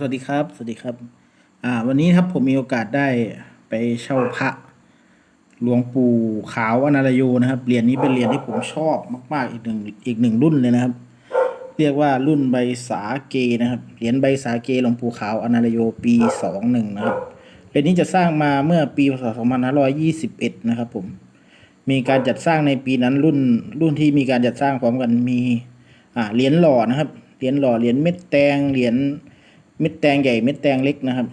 สวัสดีครับ สวัสดีครับ อ่า วันนี้ครับผมมีโอกาสได้ไปเช่าพระหลวงปู่ขาวอนาลโยนะครับ เหรียญนี้เป็นเหรียญที่ผมชอบมาก ๆ อีกหนึ่งอีกหนึ่งรุ่นเลยนะครับ เรียกว่ารุ่นใบสาเกนะครับ เหรียญใบสาเกหลวงปู่ขาวอนาลโยปีสองหนึ่งนะครับ เหรียญนี้จะสร้างมาเมื่อปีพศสองพันห้าร้อยยี่สิบเอ็ดนะครับผม มีการจัดสร้างในปีนั้นรุ่นรุ่นที่มีการจัดสร้างพร้อมกันมี อ่า เหรียญหล่อนะครับ เหรียญหล่อ เหรียญเม็ดแตง เหรียญ เม็ดแตงใหญ่เม็ดแตงเล็กนะครับ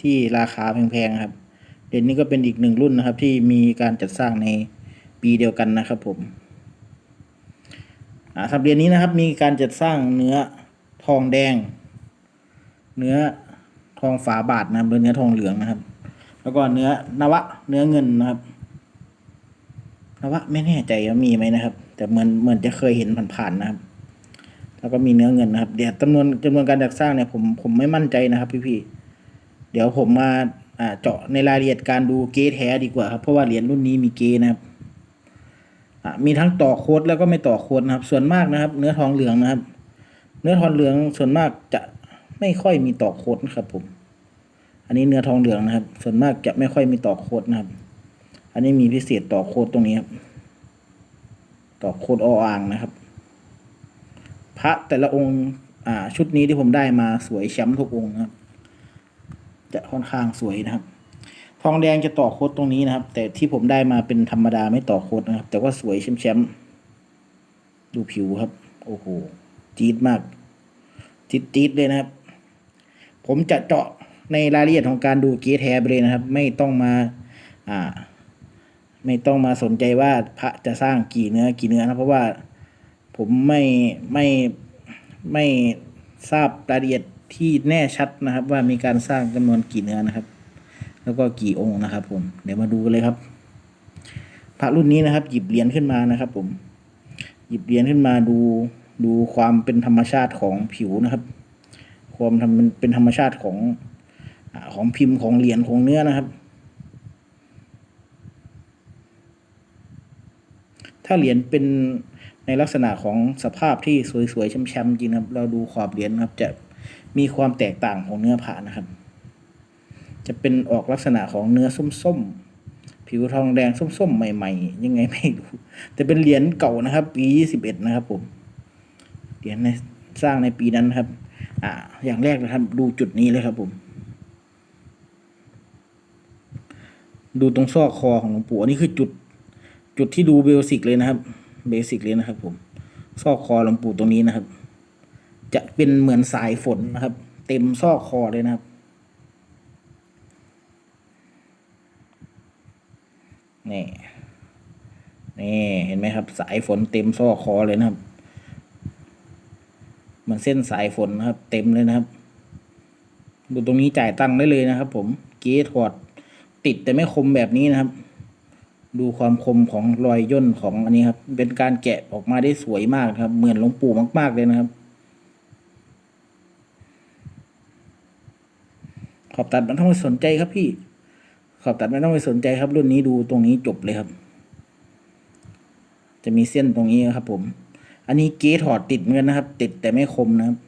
ที่ราคาแพงๆครับเหรียญนี้ก็เป็นอีกหนึ่งรุ่นนะครับ ที่มีการจัดสร้างในปีเดียวกันนะครับผมอ่าสำหรับเรียญนี้นะครับมีการจัดสร้างเนื้อทองแดง เนื้อทองฝาบาทนะครับหรือเนื้อทองเหลืองนะครับ แล้วก็เนื้อนวะ เนื้อเงินนะครับนวะไม่แน่ใจว่ามีไหมนะครับ แต่เหมือนเหมือนจะเคยเห็นผ่านๆนะครับ แล้วก็มีเนื้อเงินนะครับ เดี๋ยวจำนวนจำนวนการจัดสร้างเนี่ยผมผมไม่มั่นใจนะครับพี่ๆเดี๋ยวผมมาอ่าเจาะในรายละเอียดการดูเกแท้ดีกว่าครับ เพราะว่าเหรียญรุ่นนี้มีเกนะครับมีทั้งต่อโค้ดแล้วก็ไม่ต่อโค้ดนะครับ ส่วนมากนะครับ เนื้อทองเหลืองนะครับ เนื้อทองเหลืองส่วนมากจะไม่ค่อยมีต่อโค้ดนะครับ ผม อันนี้เนื้อทองเหลืองนะครับ ส่วนมากจะไม่ค่อยมีต่อโค้ดนะครับ อันนี้มีพิเศษต่อโค้ดตรงนี้ครับ ต่อโค้ดออ่างนะครับ พระแต่ละองค์อ่าชุดนี้ที่ผมได้มาสวยแชมป์ทุกองค์นะครับ จะค่อนข้างสวยนะครับ ทองแดงจะต่อโคดตรงนี้นะครับ แต่ที่ผมได้มาเป็นธรรมดาไม่ต่อโคดนะครับ แต่ว่าสวยแชมป์แชมป์ดูผิวครับ โอ้โหจี๊ดมากจี๊ดจี๊ดเลยนะครับ ผมจะเจาะในรายละเอียดของการดูเกสแทไปเลยนะครับ ไม่ต้องมาอ่า ไม่ต้องมาสนใจว่าพระจะสร้างกี่เนื้อกี่เนื้อนะเพราะว่า ผมไม่ไม่ไม่ทราบรายละเอียดที่แน่ชัดนะครับ ว่ามีการสร้างจำนวนกี่เนื้อนะครับ แล้วก็กี่องค์นะครับ ผมเดี๋ยวมาดูกันเลยครับ พระรุ่นนี้นะครับ หยิบเหรียญขึ้นมานะครับ ผม หยิบเหรียญขึ้นมาดูดูความเป็นธรรมชาติของผิวนะครับ ความทำเป็นธรรมชาติของอของพิมพ์ของเหรียญของเนื้อนะครับ ถ้าเหรียญเป็น ในลักษณะของสภาพที่สวยๆช้ำๆจริงครับ เราดูขอบเหรียญนะครับ จะมีความแตกต่างของเนื้อผ้านะครับ จะเป็นออกลักษณะของเนื้อส้มๆ ผิวทองแดงส้มๆ ใหม่ๆ ยังไงไม่รู้แต่เป็นเหรียญเก่านะครับ ปียี่สิบเอ็ดนะครับผมเหรียญในสร้างในปีนั้นครับ อ่า อย่างแรกนะครับ ดูจุดนี้เลยครับผม ดูตรงซอกคอของหลวงปู่อันนี้คือจุด จุดที่ดูเบลสิกเลยนะครับ เบสิกเลยนะครับ ผม ซอกคอหลวงปู่ตรงนี้นะครับ จะเป็นเหมือนสายฝนนะครับ เต็มซอกคอเลยนะครับนี่นี่เห็นไหมครับ สายฝนเต็มซอกคอเลยนะครับเหมือนเส้นสายฝนนะครับ เต็มเลยนะครับ ดูตรงนี้จ่ายตังค์ได้เลยนะครับ ผมเกสถอดติดแต่ไม่คมแบบนี้นะครับ ดูความคมของรอยย่นของอันนี้ครับ เป็นการแกะออกมาได้สวยมากครับ เหมือนหลวงปู่มาก ๆ เลยนะครับ ขอบตัดไม่ต้องไปสนใจครับพี่ ขอบตัดไม่ต้องไปสนใจครับ รุ่นนี้ดูตรงนี้จบเลยครับ จะมีเส้นตรงนี้ครับ ผม อันนี้เกถอดติดเหมือนกันนะครับ ติดแต่ไม่คมนะครับ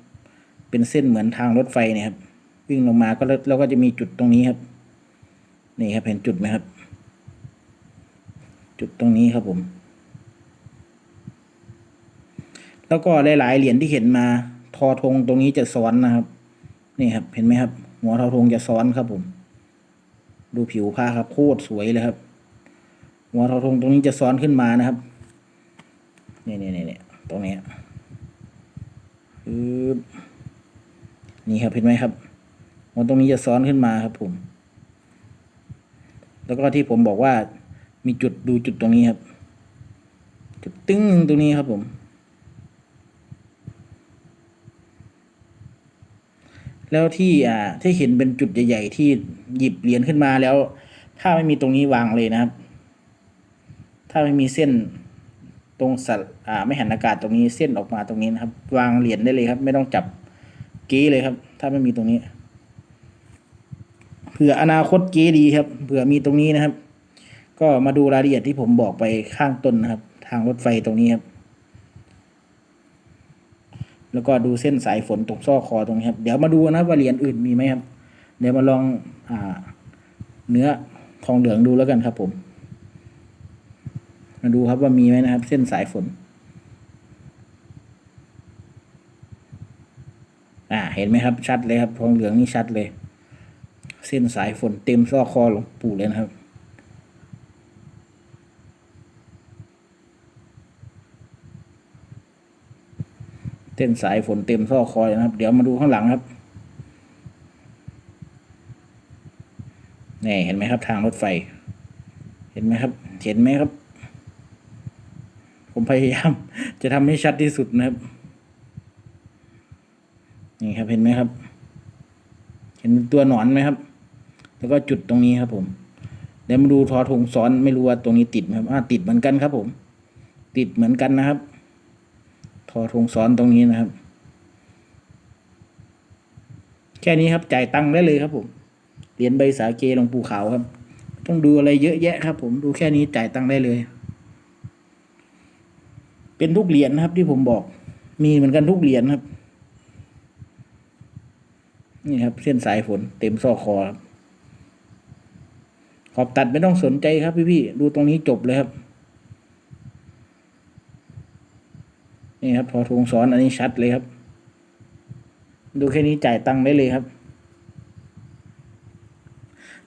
เป็นเส้นเหมือนทางรถไฟเนี่ยครับ วิ่งลงมาก็แล้วแล้วก็จะมีจุดตรงนี้ครับ นี่ครับเห็นจุดไหมครับ จุดตรงนี้ครับผม แล้วก็หลายๆเหรียญที่เห็นมา ทอธงตรงนี้จะซ้อนนะครับ นี่ครับ เห็นไหมครับ หัวทอธงจะซ้อนครับผม ดูผิวผ้าครับโคตรสวยเลยครับ หัวทอธงตรงนี้จะซ้อนขึ้นมานะครับนี่นี่นี่นตรงนี้ปึ๊บนี่ครับเห็นไหมครับหัวตรงนี้จะซ้อนขึ้นมาครับผม แล้วก็ที่ผมบอกว่า มีจุดดูจุดตรงนี้ครับ จุดตึ้งตรงนี้ครับผม แล้วที่อ่าที่เห็นเป็นจุดใหญ่ๆที่หยิบเหรียญขึ้นมาแล้ว ถ้าไม่มีตรงนี้วางเลยนะครับ ถ้าไม่มีเส้นตรงสัตอ่าไม่หันอากาศตรงนี้เส้นออกมาตรงนี้นะครับ วางเหรียญได้เลยครับ ไม่ต้องจับกี้เลยครับ ถ้าไม่มีตรงนี้เผื่ออนาคตเก๋ดีครับเผื่อมีตรงนี้นะครับ ก็มาดูรายละเอียดที่ผมบอกไปข้างต้นนะครับ ทางรถไฟตรงนี้ครับ แล้วก็ดูเส้นสายฝนตรงซอกคอตรงนี้ครับ เดี๋ยวมาดูนะว่าเหรียญอื่นมีไหมครับ เดี๋ยวมาลองอ่า เนื้อทองเหลืองดูแล้วกันครับผม มาดูครับว่ามีไหมนะครับ เส้นสายฝน อ่า เห็นไหมครับ ชัดเลยครับ ทองเหลืองนี่ชัดเลย เส้นสายฝนเต็มซอกคอหลวงปู่เลยนะครับ ส้นสายฝนเต็มซอคอยนะครับ เดี๋ยวมาดูข้างหลังครับนี่เห็นไหมครับ ทางรถไฟ เห็นไหมครับ เห็นไหมครับ ผมพยายาม จะทำให้ชัดที่สุดนะครับ นี่ครับเห็นไหมครับ เห็นตัวหนอนไหมครับ แล้วก็จุดตรงนี้ครับ ผมเดี๋ยวมาดูทอทงซ้อนไม่รู้ว่าตรงนี้ติดไหมครับอ่าติดเหมือนกันครับ ผม ติดเหมือนกันนะครับ ทอทงซ้อนตรงนี้นะครับ แค่นี้ครับจ่ายตังค์ได้เลยครับผมเหรียญใบสาเกลงปูขาวครับ ต้องดูอะไรเยอะแยะครับ ผมดูแค่นี้จ่ายตังค์ได้เลย เป็นทุกเหรียญนะครับที่ผมบอก มีเหมือนกันทุกเหรียญครับ นี่ครับ เส้นสายฝนเต็มซอกคอครับขอบตัดไม่ต้องสนใจครับพี่พี่ๆดูตรงนี้จบเลยครับ นี่ครับ พอทวงซ้อนอันนี้ชัดเลยครับ ดูแค่นี้จ่ายตังค์ได้เลยครับ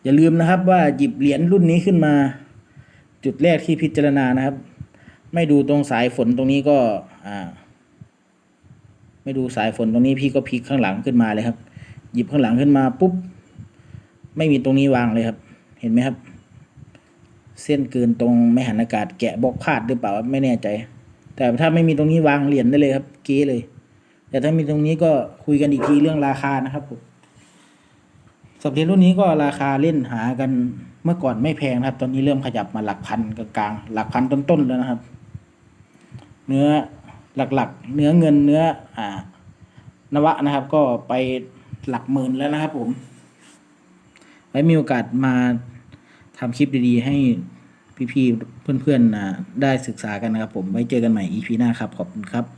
อย่าลืมนะครับว่าหยิบเหรียญรุ่นนี้ขึ้นมา จุดแรกที่พิจารณานะครับ ไม่ดูตรงสายฝนตรงนี้ก็อ่า ไม่ดูสายฝนตรงนี้พี่ก็พลิกข้างหลังขึ้นมาเลยครับ หยิบข้างหลังขึ้นมาปุ๊บไม่มีตรงนี้วางเลยครับ เห็นไหมครับ เส้นเกินตรงไม่หันอากาศแกะบล็อกพลาดหรือเปล่าไม่แน่ใจ แต่ถ้าไม่มีตรงนี้วางเหรียญได้เลยครับ เก๊เลย แต่ถ้ามีตรงนี้ก็คุยกันอีกทีเรื่องราคานะครับผมสับเหรียญรุ่นนี้ก็ราคาเล่นหากันเมื่อก่อนไม่แพงนะครับ ตอนนี้เริ่มขยับมาหลักพันกลางๆหลักพันต้นๆแล้วนะครับ เนื้อหลักๆ เนื้อเงินเนื้อ อ่านวะนะครับ ก็ไปหลักหมื่นแล้วนะครับผม ไว้มีโอกาสมาทำคลิปดีๆ ให้ พี่ๆเพื่อนๆได้ศึกษากันนะครับผมไว้เจอกันใหม่ EP หน้าครับขอบคุณครับ